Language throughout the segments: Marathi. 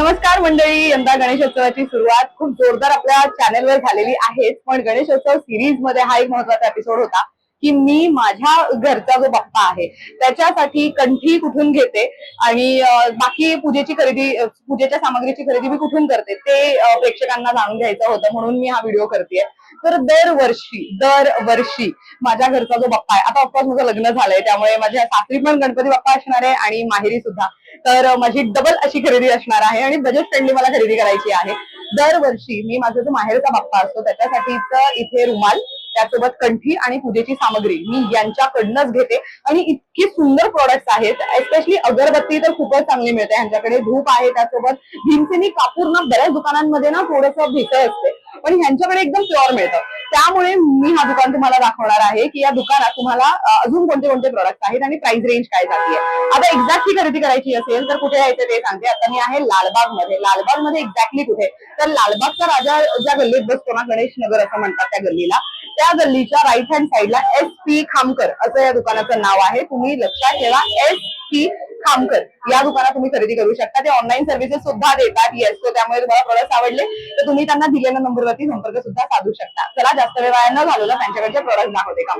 नमस्कार मंडळी यंदा गणेशोत्सवाची सुरुवात खूप जोरदार आपल्या चॅनेलवर झालेली आहेच. पण गणेशोत्सव सिरीजमध्ये हा एक महत्त्वाचा एपिसोड होता. की मी माझ्या घरचा जो बाप्पा आहे त्याच्यासाठी कंठी कुठून घेते आणि बाकी पूजेची खरेदी पूजेच्या सामग्रीची खरेदी मी कुठून करते ते प्रेक्षकांना जाणून घ्यायचं होतं म्हणून मी हा व्हिडिओ करते तर दरवर्षी दरवर्षी माझ्या घरचा जो बाप्पा आहे आता ऑफकोर्स माझं लग्न झालंय त्यामुळे माझ्या सासरी पण गणपती बाप्पा असणार आहे आणि माहेरी सुद्धा. तर माझी डबल अशी खरेदी असणार आहे आणि बजेट फ्रेंडली मला खरेदी करायची आहे. दरवर्षी मी माझा जो माहेरचा बाप्पा असतो त्याच्यासाठीच इथे रुमाल त्यासोबत कंठी आणि पूजेची सामग्री मी यांच्याकडनंच घेते. आणि इतकी सुंदर प्रोडक्ट्स आहेत. एस्पेशली अगरबत्ती तर खूपच चांगली मिळते. यांच्याकडे धूप आहे त्यासोबत. भीमसेनी कापूर ना बऱ्याच दुकानांमध्ये ना थोडंसं भेसळ असते. पण ह्यांच्याकडे एकदम प्युअर मिळतं. त्यामुळे मी हा दुकान तुम्हाला दाखवणार आहे की या दुकानात तुम्हाला अजून कोणते कोणते प्रोडक्ट आहेत आणि प्राइस रेंज काय जाते आता एक्झॅक्टली खरेदी करायची असेल तर कुठे यायचं ते सांगते. आता मी आहे लालबागमध्ये लालबागमध्ये एक्झॅक्टली कुठे? तर लालबागचा राजा ज्या गल्लीत बसतो ना गणेश नगर असं म्हणतात त्या गल्लीला त्या गल्लीच्या राईट हँड साईडला एस पी खामकर असं या दुकानाचं नाव आहे. तुम्ही लक्षात ठेवा एस पी खामकर या दुकानात तुम्ही खरेदी करू शकता. ते ऑनलाईन सर्व्हिसेस सुद्धा देतात. येस तो त्यामुळे तुम्हाला प्रोडक्ट आवडले तर तुम्ही त्यांना दिलेल्या नंबरवरती संपर्क सुद्धा साधू शकता. चला जास्त वेळ वाया न घालवला त्यांच्याकडचे प्रोडक्ट दाखवते का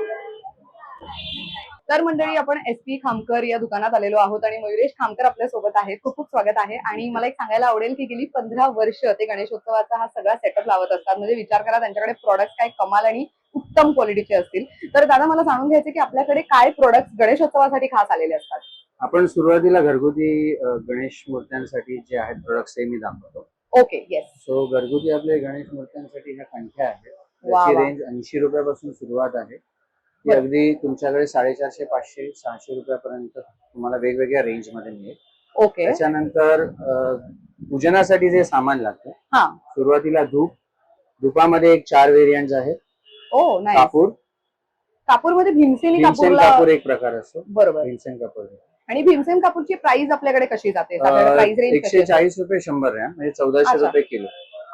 तर मंडळी आपण एस पी खामकर या दुकानात आलेलो आहोत आणि मयुरेश खामकर आपल्यासोबत आहेत. खूप खूप स्वागत आहे. आणि मला एक सांगायला आवडेल की गेली पंधरा वर्ष ते गणेशोत्सवाचा हा सगळा सेटअप लावत असतात. म्हणजे विचार करा त्यांच्याकडे प्रोडक्ट काय कमाल आणि उत्तम क्वालिटीचे असतील. तर दादा मला जाणून घ्यायचे की आपल्याकडे काय प्रोडक्ट गणेशोत्सवासाठी खास आलेले असतात? आपण सुरुवातीला घरगुती अ, गणेश मूर्त्यांसाठी जे आहेत प्रोडक्ट्स ते मी दाखवतो. ओके येस सो घरगुती आपले गणेश मूर्त्यांसाठी ह्या कंठ्या आहेत वा, त्याची वा. रेंज ऐंशी रुपयापासून सुरुवात आहे. ती बरं. अगदी तुमच्याकडे साडेचारशे पाचशे सहाशे रुपयापर्यंत तुम्हाला वेगवेगळ्या रेंजमध्ये मिळेल. ओके त्याच्यानंतर अ, पूजनासाठी जे सामान लागतं हा. सुरुवातीला धूप. धुपामध्ये एक चार व्हेरियंट आहेत. ओ नाही कापूर. कापूरमध्ये भीमसेनी भीमसेन कापूरला कापूर एक प्रकार असतो. बरोबर. भीमसेन कापूर. आणि भीमसेन कापूरची प्राइस आपल्याकडे कशी जाते? एकशे चाळीस रुपये शंभर ग्रॅम म्हणजे चौदाशे अच्छा. रुपये किलो.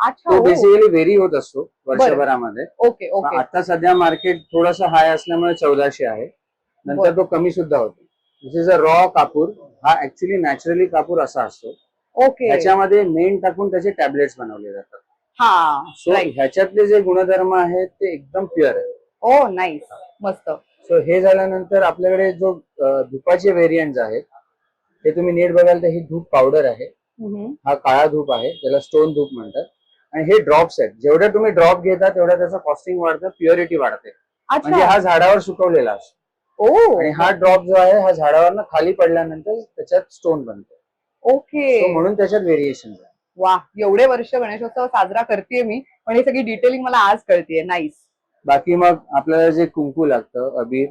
अच्छा तो बेसिकली व्हेरी होत असतो वर्षभरामध्ये. Okay okay. आता सध्या मार्केट थोडस हाय असल्यामुळे चौदाशे आहे. नंतर. तो कमी सुद्धा होतो. दिस इज अ रॉ कापूर. हा ऍक्च्युली नॅचरली कापूर असा असतो. ओके. ह्याच्यामध्ये मेन टाकून त्याचे टॅबलेट्स बनवले जातात. हा सो. ह्याच्यातले जे गुणधर्म आहेत ते एकदम प्युअर आहेत. ओ नाईस मस्त. सो हे झाल्यानंतर आपल्याकडे जो धुपाचे व्हेरियंट आहेत ते तुम्ही नीट बघाल तर ही धूप पावडर आहे. हा काळा धूप आहे त्याला स्टोन धूप म्हणतात. आणि हे ड्रॉप्स आहेत. जेवढे तुम्ही ड्रॉप घेता तेवढं त्याचं कॉस्टिंग वाढतं प्युरिटी वाढते. म्हणजे हा झाडावर सुकवलेला असतो. ओ. आणि हा ड्रॉप जो आहे हा झाडावर खाली पडल्यानंतर त्याच्यात स्टोन बनतो. ओके. म्हणून त्याच्यात व्हेरिएशन वा एवढे वर्ष गणेशोत्सव साजरा करते मी पण ही सगळी डिटेलिंग मला आज कळतीये. नाईस बाकी मग आपल्याला जे कुंकू लागतं अबीर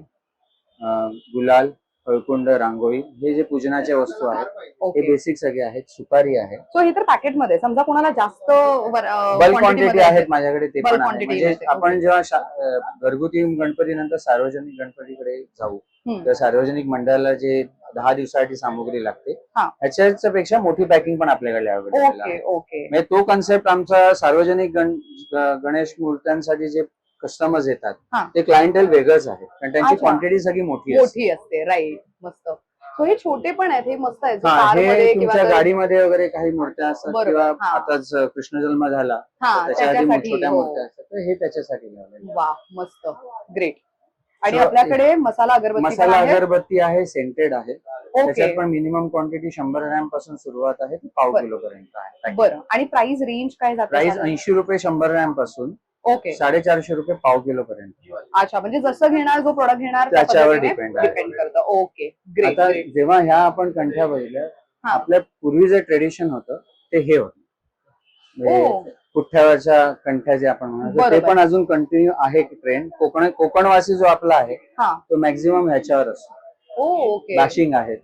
गुलाल हळकुंड रांगोळी हे जे पूजनाच्या वस्तू आहेत हे ओके बेसिक सगळे आहेत सुपारी आहे सो हे तर पॅकेटमध्ये समजा कोणाला जास्त बल्क क्वांटिटी आहेत माझ्याकडे ते Bulk पण आहे. quantity म्हणजे मध्ये, आपण जेव्हा शा- अं, घरगुती गणपती नंतर सार्वजनिक गणपतीकडे जाऊ हम्म. तर सार्वजनिक मंडळाला जे दहा दिवसासाठी सामुग्री लागते हा. ह्याच्याच पेक्षा मोठी पॅकिंग पण आपल्याकडे अवेलेबल आहे. ओके ओके म्हणजे तो कन्सेप्ट आमचा सार्वजनिक गण ग- गणेश मूर्त्यांसाठी जे कस्टमर्स येतात. हा. ते क्लायंटेल वेगळंच आहे. कारण त्यांची अच्छा. क्वांटिटी सगळी मोठी असते. मोठी असते. राईट मस्त. सो हे छोटे पण आहेत. हे मस्त आहेत. हा हे किंवा तुमच्या गाडीमध्ये वगैरे काही मूर्त्या असतात बरोबर, किंवा हा. आताच कृष्ण जन्म झाला हा तर त्याच्यासाठी छोट्या हो. मूर्त्या असतात. तर हे त्याच्यासाठी लावलेलं आहे. वा मस्त. ग्रेट आणि So, आपल्याकडे मसाला अगरबत्ती पण मसाला आहे अगरबत्ती आहे सेंटेड आहे. त्याच्यात पण मिनिमम क्वांटिटी शंभर ग्रॅमपासून सुरुवात आहे. ती पाव बरं. किलो पर्यंत आहे. बरं. आणि प्राइस रेंज काय प्राइस ऐंशी रुपये शंभर ग्रॅमपासून ओके. साडेचारशे रुपये पाव किलो पर्यंत. अच्छा म्हणजे जसं घेणार जो प्रोडक्ट घेणार त्या त्याच्यावर पद्धतीने depend आहे. डिपेंड करतं. ओके ग्रेट आता जेव्हा ह्या आपण कंठ्या बघितल्या हा. आपल्या पूर्वी जे ट्रेडिशन होतं ते हे होतं. ओ. म्हणजे पुठ्ठ्यावरच्या कंठ्या जे आपण म्हणतो ते बरोबर. पण अजून कंटिन्यू आहे ट्रेंड कोकण कोकणवासी जो आपला आहे हा. तो मॅक्झिमम ह्याच्यावर असतो. Oh okay. आहेत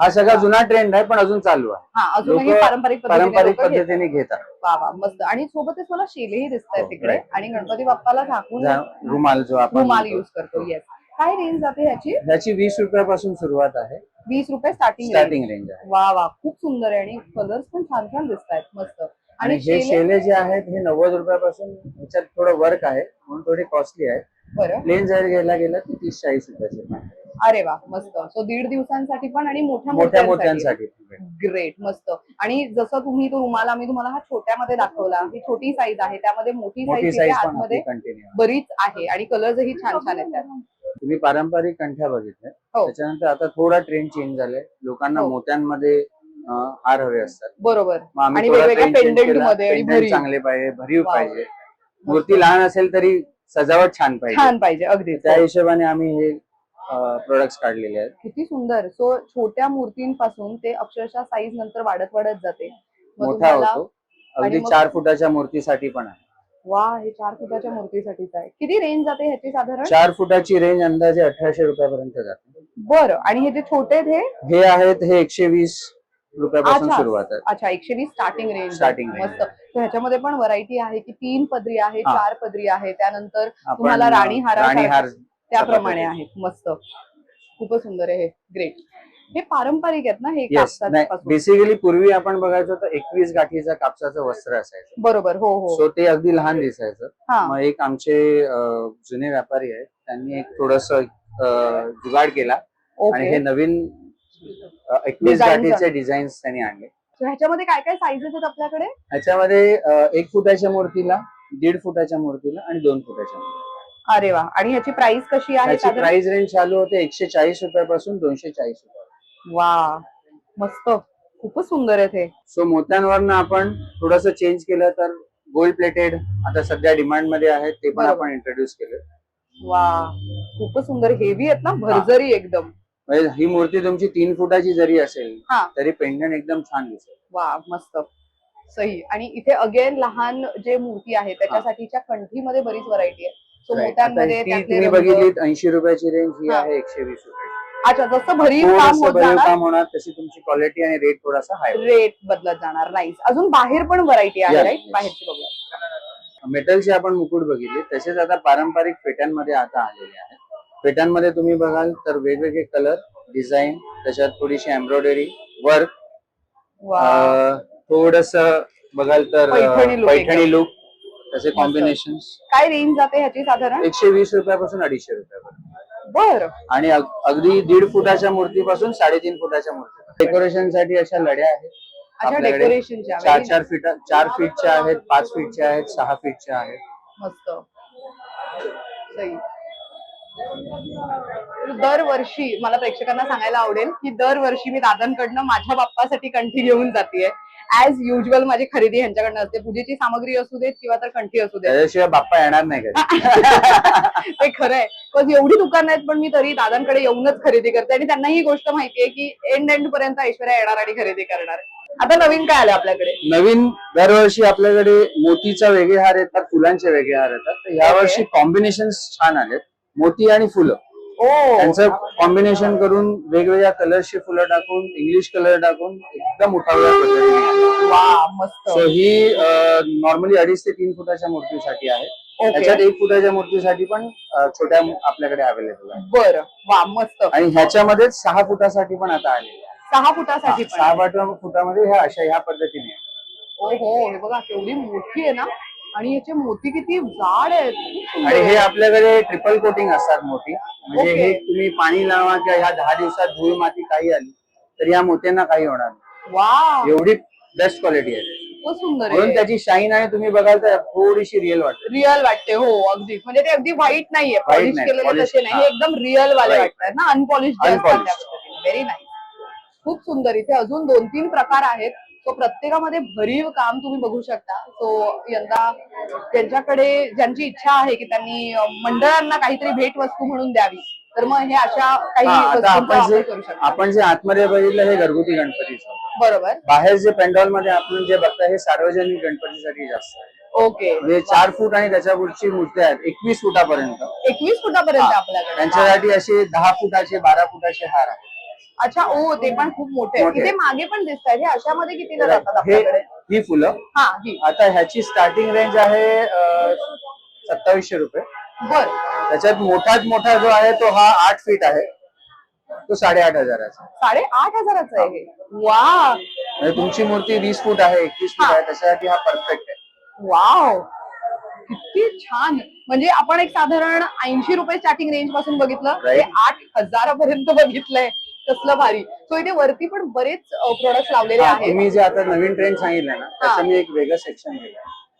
हा सगळा जुना ट्रेंड आहे पण अजून चालू आहे. हा अजूनही लोकं पारंपरिक पद्धतीने पारंपरिक लोकं घेतात. पद्धतीने घेतात. वा वा मस्त. आणि सोबतच मला शेलेही दिसत आहेत हो, तिकडे. right. आणि गणपती बाप्पाला झाकून जा- रुमाल जो आपण रुमाल म्हणतो. युज करतो येस काय रेंज जाते ह्याची? ह्याची वीस रुपयापासून सुरुवात आहे. वीस रुपये स्टार्टिंग स्टार्टिंग रेंज आहे. वा वा खूप सुंदर आहे. आणि कलर्स पण छान छान दिसत आहेत मस्त. आणि आणि हे शेले शेले जे आहेत हे नव्वद रुपयापासून ह्याच्यात थोडं वर्क आहे म्हणून थोडी कॉस्टली आहे बरं. प्लेन जर घ्यायला गेलं तर तीस चाळीस रुपयाचे अरे वा मस्त. सो दीड दिवसांसाठी पण आणि मोठ्या मोठ्या मोठ्यांसाठी. ग्रेट मस्त. आणि जसं तुम्ही तो रुमाला मी तुम्हाला हा छोट्यामध्ये दाखवला. ही छोटी साईज आहे. त्यामध्ये मोठी साईज आतमध्ये बरीच आहे आणि कलर्सही छान छान आहेत त्यात तुम्ही पारंपरिक कंठ्या बघितल्या. हो. त्याच्यानंतर आता थोडा ट्रेंड चेंज झालाय. लोकांना हो. मोत्यांमध्ये हार हवे असतात. बरोबर. आम्ही आणि. चांगले पाहिजे भरीव. पाहिजे. मूर्ती लहान असेल तरी सजावट छान पाहिजे. छान पाहिजे अगदी त्या हिशोबाने आम्ही हे प्रोडक्ट्स काढलेले आहेत. किती सुंदर. सो छोट्या मूर्तींपासून ते अक्षरशः साईज नंतर वाढत वाढत जाते. मग मोठा तुम्हाला होतो. अगदी मग- चार फुटाच्या मूर्तीसाठी पण आहे. वा हे चार फुटाच्या मूर्तीसाठीच आहे. किती रेंज जाते ह्याची साधारण? चार फुटाची रेंज अंदाजे अठराशे रुपयापर्यंत जाते. बरं. आणि हे जे छोटे आहेत हे? हे आहेत हे एकशे वीस रुपयापासून अच्छा. सुरुवात आहे अच्छा एकशे वीस स्टार्टिंग रेंज Starting range. मस्त. तर ह्याच्यामध्ये पण व्हरायटी आहे की तीन पदरी आहे हा. चार पदरी आहे. त्यानंतर तुम्हाला राणी हारा राणी हार त्याप्रमाणे. आहेत मस्त. खूपच सुंदर आहे हे. ग्रेट हे पारंपरिक आहेत ना हे बेसिकली पूर्वी आपण बघायचो तर एकवीस गाठीचं कापसाचं वस्त्र असायचं. बरोबर हो हो. सो ते अगदी लहान दिसायचं. हा. मग एक आमचे जुने व्यापारी आहेत. त्यांनी एक थोडस जुगाड केला. आणि हे नवीन एकवीस गाठीचे डिझाईन्स त्यांनी आणले. ह्याच्यामध्ये काय काय साईजेस आहेत आपल्याकडे? ह्याच्यामध्ये एक फुटाच्या मूर्तीला दीड फुटाच्या मूर्तीला आणि दोन फुटाच्या मूर्तीला. अरे वा. आणि ह्याची प्राइस कशी आहे साधारण? प्राइस रेंज चालू होते एकशे चाळीस रुपयापासून दोनशे चाळीस रुपये. वा. मस्त. खूपच सुंदर आहे ते सो मोत्यांवरनं आपण थोडस चेंज केलं तर गोल्ड प्लेटेड आता सध्या डिमांडमध्ये आहेत ते पण बरोबर. आपण इंट्रोड्यूस केले. वा. खूपच सुंदर. हेवी आहेत ना? भरजरी एकदम. म्हणजे ही मूर्ती तुमची तीन फुटाची जरी असेल हा. तरी पेंडंट एकदम छान दिसेल. वा मस्त. सही. आणि इथे अगेन लहान जे मूर्ती आहे त्याच्यासाठीच्या कंठीमध्ये बरीच व्हरायटी आहे मोत्यांमध्ये ती त्यातले तुम्ही रंग- बघितली ऐंशी रुपयाची रेंज ही हा. आहे एकशे वीस रुपयाची. अच्छा जसं भरीव काम थोडंसं होत भरीव जाणार काम होणार तशी तुमची क्वालिटी आणि रेट थोडासा हाय रेट बदलत जाणार नाहीस अजून बाहेर पण व्हरायटी आहे Yes, राईट yes. बाहेरची बघूया मेटलचे आपण मुकुट बघितले तसेच आता पारंपरिक फेट्यांमध्ये आता आलेले आहेत फेट्यांमध्ये तुम्ही बघाल तर वेगवेगळे कलर डिझाईन त्याच्यात थोडीशी एम्ब्रॉयडरी वर्क वा थोडस बघाल तर पैठणी look. लुक त्याचे कॉम्बिनेशन काय रेंज जाते ह्याची साधारण? एकशे वीस रुपयापासून अडीचशे रुपयापर्यंत. बर. आणि अग- अगदी दीड फुटाच्या मूर्तीपासून साडेतीन फुटाच्या मूर्ती डेकोरेशनसाठी अशा लढ्या आहेत. अच्छा आपल्याकडे डेकोरेशनच्या चार चार फीट चार फीटच्या आहेत पाच फीटच्या आहेत सहा फीटच्या आहेत. मस्त. सही दरवर्षी मला प्रेक्षकांना सांगायला आवडेल की दरवर्षी मी दादांकडनं माझ्या बाप्पासाठी कंठी घेऊन जाते ऍज युजल माझी खरेदी ह्यांच्याकडनं असते. पूजेची सामग्री असू देत किंवा तर कंठी असू देत. त्याच्याशिवाय बाप्पा येणार नाही घरी ते खरंय पण एवढी दुकानं आहेत पण मी तरी दादांकडे येऊनच खरेदी करते. आणि त्यांना ही गोष्ट माहितीये की एंड एंड पर्यंत ऐश्वर्या येणार आणि खरेदी करणार. आता नवीन काय आलं आपल्याकडे? नवीन दरवर्षी आपल्याकडे मोतीचा वेगळे हार येतात फुलांचे वेगळे हार येतात. तर यावर्षी कॉम्बिनेशन छान आलेत. मोती आणि फुलं. त्यांचं कॉम्बिनेशन करून वेगवेगळ्या कलर्सची फुलं टाकून इंग्लिश कलर टाकून एकदम उठावल्या पद्धतीने. वा मस्त. सो ही नॉर्मली अडीच ते तीन फुटाच्या मूर्तीसाठी आहे. त्याच्यात एक फुटाच्या मूर्तीसाठी पण छोट्या आपल्याकडे अवेलेबल आहे. बर. वा मस्त. आणि ह्याच्यामध्येच सहा फुटासाठी पण आता आलेले सहा फुटासाठी सहा फुटा- फुटामध्ये ह्या अशा ह्या पद्धतीने हो हे बघा केवढी मोठी आहे ना. आणि याचे मोती किती जाड आहेत. आणि हे. आपल्याकडे ट्रिपल कोटिंग असतात मोठी म्हणजे. हे तुम्ही पाणी लावा किंवा ह्या दहा दिवसात धूळ माती काही आली तर या मोत्यांना काही होणार नाही. वा एवढी बेस्ट क्वालिटी आहे. खूप सुंदर म्हणून आहे त्याची शाईन आहे तुम्ही बघाल तर थोडीशी रिअल वाटते. रिअल वाटते हो अगदी. म्हणजे ते अगदी व्हाईट नाहीये. White पॉलिश नाही, केलेले तसे नाही. हे हा. एकदम रिअल वाले Right. वाटतात ना. Unpolished Unpolished. व्हेरी नाईस खूप सुंदर. इथे अजून दोन तीन प्रकार आहेत. सो प्रत्येकामध्ये भरीव काम तुम्ही बघू शकता. सो यंदा ज्यांच्याकडे ज्यांची इच्छा आहे की त्यांनी मंडळांना काहीतरी भेट वस्तू म्हणून द्यावी तर मग हे अशा काही आपण जे आतमध्ये बघितलं हे घरगुती गणपतीचं बरोबर. बाहेर जे पेंडॉलमध्ये आपण जे बघता हे सार्वजनिक गणपतीसाठी जास्त आहे. ओके. म्हणजे चार फूट आणि त्याच्या पुढची मूर्ती आहेत एकवीस फुटापर्यंत. एकवीस फुटापर्यंत. आपल्याकडे. त्यांच्यासाठी असे दहा फुटाचे बारा फुटाचे हार आहेत. अच्छा ओ ते पण खूप मोठे आहेत. मोठे इथे. मागे पण दिसत आहेत हे अशामध्ये कितीला जातात हे आपल्याकडे? ही फुलं. हा ही. आता ह्याची स्टार्टिंग रेंज आहे सत्तावीसशे रुपये. बर. त्याच्यात मोठात मोठा जो आहे तो हा आठ फीट आहे. तो साडेआठ हजाराचा. साडे आठ हजाराचं आहे हे. वा म्हणजे तुमची मूर्ती वीस फूट आहे एकवीस फूट. आहे त्याच्यासाठी हा परफेक्ट आहे. वाव. किती छान. म्हणजे आपण एक साधारण ऐंशी रुपये स्टार्टिंग रेंजपासून बघितलं. ते Right. आठ हजारापर्यंत बघितलंय. कसलं भारी. सो इथे वरती पण बरेच प्रोडक्ट लावलेले आहेत. तुम्ही जे आता नवीन ट्रेंड सांगितलं ना त्याचं मी एक वेगळं सेक्शन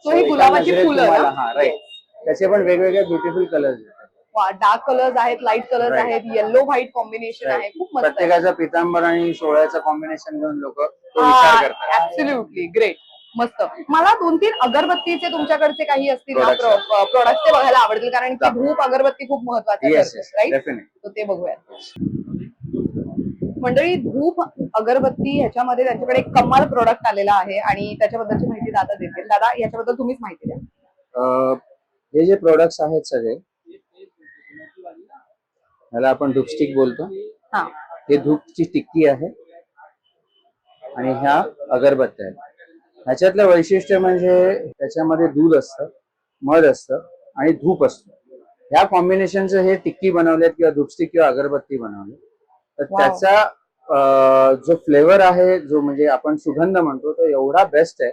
So ही गुलाबाची फुलं? हा राईट त्याचे पण वेगवेगळे ब्युटिफुल कलर्स डार्क कलर्स आहेत लाइट कलर्स. आहेत येल्लो व्हाईट कॉम्बिनेशन आहे. खूप मस्त आहे. प्रत्येकाचं पितांबर आणि सोळ्याचं कॉम्बिनेशन घेऊन लोक ऍब्सोल्युटली ग्रेट मस्त. मला दोन तीन अगरबत्तीचे तुमच्याकडचे काही असतील ना. प्रोडक्ट ते बघायला आवडतील कारण की. धूप अगरबत्ती खूप महत्त्वाचे राईट ते बघूयात. मंडळी धूप अगरबत्ती ह्याच्यामध्ये त्यांच्याकडे एक कमाल प्रोडक्ट आलेला आहे आणि त्याच्याबद्दलची माहिती दादा देतील. दादा याच्याबद्दल तुम्हीच माहिती द्या. हे जे प्रोडक्ट्स आहेत सगळे ह्याला आपण धूपस्टिक बोलतो. हा. हे धूपची टिक्की आहे आणि ह्या अगरबत्त्या आहेत. ह्याच्यातलं वैशिष्ट्य म्हणजे त्याच्यामध्ये दूध असतं मध असतं आणि धूप असतं. ह्या कॉम्बिनेशनचं हे टिक्की बनवलेत किंवा धूपस्टिक किंवा अगरबत्ती बनवले तर. त्याचा अं, जो फ्लेवर आहे जो म्हणजे आपण सुगंध म्हणतो तो एवढा बेस्ट आहे.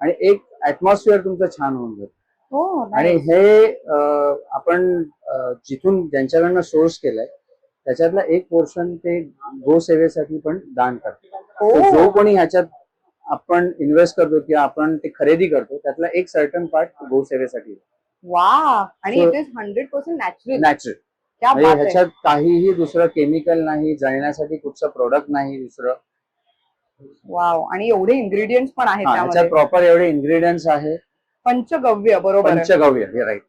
आणि एक ऍटमॉस्फिअर तुमचं छान होऊन जातं हो आणि हे अं, आपण अं, जिथून ज्यांच्याकडनं सोर्स केलाय त्याच्यातला एक पोर्शन ते गोसेवेसाठी पण दान करतात. हो. जो कोणी ह्याच्यात आपण इन्व्हेस्ट करतो किंवा आपण ते खरेदी करतो त्यातला एक सर्टन पार्ट गोसेवेसाठी वा आणि So- it is hundred percent natural natural म्हणजे ह्याच्यात काहीही दुसरं केमिकल नाही जळण्यासाठी कुठचं प्रोडक्ट नाही दुसरं. वाव आणि एवढे इन्ग्रेडियंट्स पण आहेत हा, त्यामध्ये. ह्याच्यात प्रॉपर एवढे इन्ग्रेडियंट्स आहे. पंचगव्य बरोबर आहे. पंचगव्य हे राईट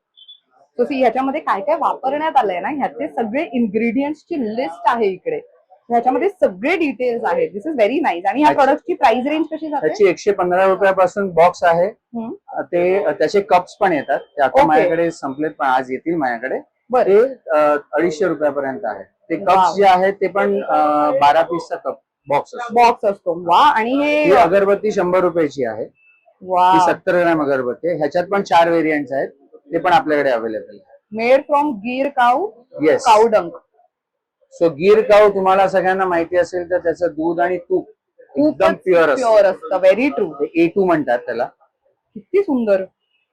So see, ह्याच्यामध्ये काय काय वापरण्यात आलंय ना ह्याचे सगळे इन्ग्रेडियंट्सची लिस्ट आहे इकडे. ह्याच्यामध्ये सगळे डिटेल्स आहेत. दिस इज व्हेरी नाईस आणि ह्या अच्छा. प्रोडक्टची प्राइस रेंज कशी जाते? एकशे पंधरा रुपयापासून बॉक्स आहे. हम्म. ते त्याचे कप्स पण येतात. ते आता Okay. माझ्याकडे संपलेत पण आज येतील माझ्याकडे. ते अडीचशे रुपयापर्यंत आहे. ते. कप्स जे आहेत ते पण बारा पीसचा कप बॉक्स असतो. बॉक्स असतो. वा आणि ही अगरबत्ती शंभर रुपयाची आहे. वा. ही सत्तर ग्रॅम अगरबत्ती आहे. ह्याच्यात पण चार व्हेरियंट आहेत. ते पण आपल्याकडे अवेलेबल आहे. Made from Gir cow yes cow dung so Gir काव तुम्हाला सगळ्यांना माहिती असेल तर त्याचं दूध आणि तूप एकदम प्युअर असतं. प्युअर असतं व्हेरी ट्रू ए टू म्हणतात त्याला. किती सुंदर.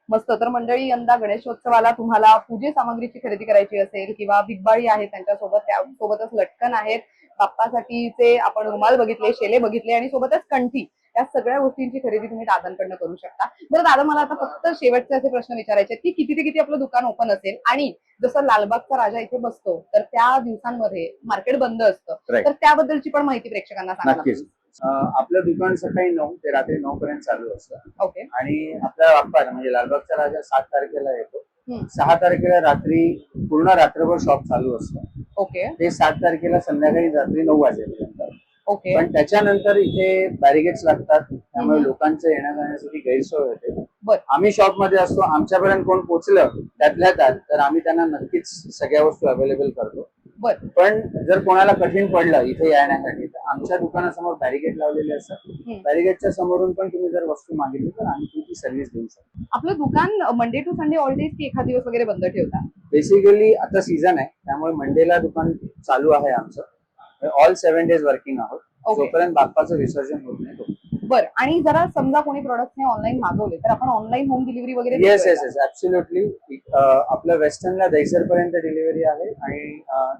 मस्त. तर मंडळी यंदा गणेशोत्सवाला तुम्हाला पूजे सामग्रीची खरेदी करायची असेल किंवा बिगबाळी आहे त्यांच्यासोबत त्यासोबतच लटकन आहेत. बाप्पासाठीचे आपण रुमाल बघितले शेले बघितले आणि सोबतच कंठी या सगळ्या गोष्टींची खरेदी तुम्ही दादांकडनं करू शकता. बरं दादा मला आता फक्त शेवटचे असे प्रश्न विचारायचे की किती ते किती आपलं दुकान ओपन असेल? आणि जसं लालबागचा राजा इथे बसतो तर त्या दिवसांमध्ये मार्केट बंद असतं. तर त्याबद्दलची पण माहिती प्रेक्षकांना सांगा नक्कीच. आपलं दुकान सकाळी नऊ ते रात्री नऊ पर्यंत चालू असतं. ओके. आणि आपल्या बाप्पा म्हणजे लालबागचा राजा सात तारखेला येतो. सहा तारखेला रात्री पूर्ण रात्रभर शॉप चालू असतं. ओके. ते सात तारखेला संध्याकाळी रात्री नऊ वाजेपर्यंत. ओके. पण त्याच्यानंतर इथे बॅरिगेट्स लागतात त्यामुळे. लोकांचं येण्या जाण्यासाठी गैरसोय होते. आम्ही शॉपमध्ये असतो आमच्यापर्यंत कोण पोहोचलं त्यातल्या त्यात तर आम्ही त्यांना नक्कीच सगळ्या वस्तू अवेलेबल करतो. बर. पण जर कोणाला कठीण पडलं इथे येण्यासाठी तर आमच्या दुकानासमोर बॅरिगेट लावलेले असतात. हम्म. बॅरिगेटच्या समोरून पण तुम्ही जर वस्तू मागितली तर आम्ही तुमची सर्व्हिस देऊ शकतो. आपलं दुकान Monday to Sunday all days की एखाद दिवस वगैरे बंद ठेवता? बेसिकली आता सीझन आहे त्यामुळे मंडेला दुकान चालू आहे आमचं. ऑल सेव्हन डेज वर्किंग आहोत. जोपर्यंत बाप्पाचं विसर्जन होत नाही तो बर आणि जरा समजा कोणी प्रोडक्ट ऑनलाईन मागवले तर आपण ऑनलाईन होम डिलिव्हरी वगैरे येस येस? येस ऍब्सोल्युटली आपल्या वेस्टर्नला दहिसर पर्यंत डिलिव्हरी आहे आणि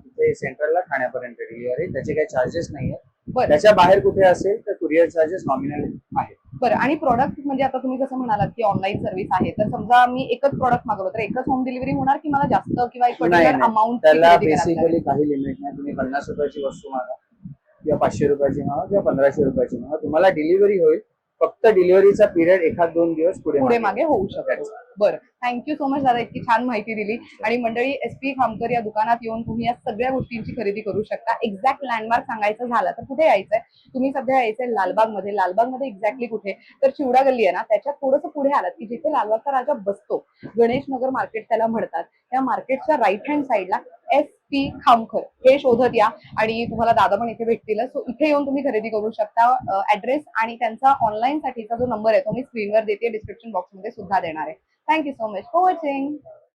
इथे सेंट्रलला ठाण्यापर्यंत डिलिव्हरी त्याचे काही चार्जेस नाही आहेत बरं. त्याच्या बाहेर कुठे असेल तर कुरिअर चार्जेस नॉमिनल आहेत. बरं आणि प्रोडक्ट म्हणजे आता तुम्ही जसं म्हणालात की ऑनलाईन सर्व्हिस आहे तर समजा मी एकच प्रोडक्ट मागवलं तर एकच होम डिलिव्हरी होणार की मला जास्त किंवा एक पर्टिक्युलर. अमाऊंट त्याला बेसिकली काही लिमिट नाही. तुम्ही पन्नास रुपयाची वस्तू मागा किंवा पाचशे रुपयाची मागा किंवा पंधराशे रुपयाची मागा. तुम्हाला डिलिव्हरी होईल. फक्त डिलिव्हरीचा पिरियड एखाद दोन दिवस पुढे. मागे. होऊ शकतो. बरं. थँक्यू सो मच दादा इतकी छान माहिती दिली. आणि मंडळी एस पी खामकर या दुकानात येऊन तुम्ही या सगळ्या गोष्टींची खरेदी करू शकता. एक्झॅक्ट लँडमार्क सांगायचं झालं तर कुठे यायचंय? तुम्ही सध्या यायचंय लालबागमध्ये लालबागमध्ये एक्झॅक्टली कुठे? तर चिवडा गल्ली आहे ना त्याच्यात थोडंसं पुढे आलात की जिथे लालबागचा राजा बसतो. गणेश नगर मार्केट त्याला म्हणतात. त्या मार्केटच्या राईट हँड साईडला एस पी खामकर हे शोधत या आणि तुम्हाला दादा पण इथे भेटतील. सो इथे येऊन तुम्ही खरेदी करू शकता ऍड्रेस आणि त्यांचा ऑनलाईन साठीचा जो नंबर आहे तो मी स्क्रीनवर देते. डिस्क्रिप्शन बॉक्समध्ये सुद्धा देणार आहे. Thank you so much much for watching.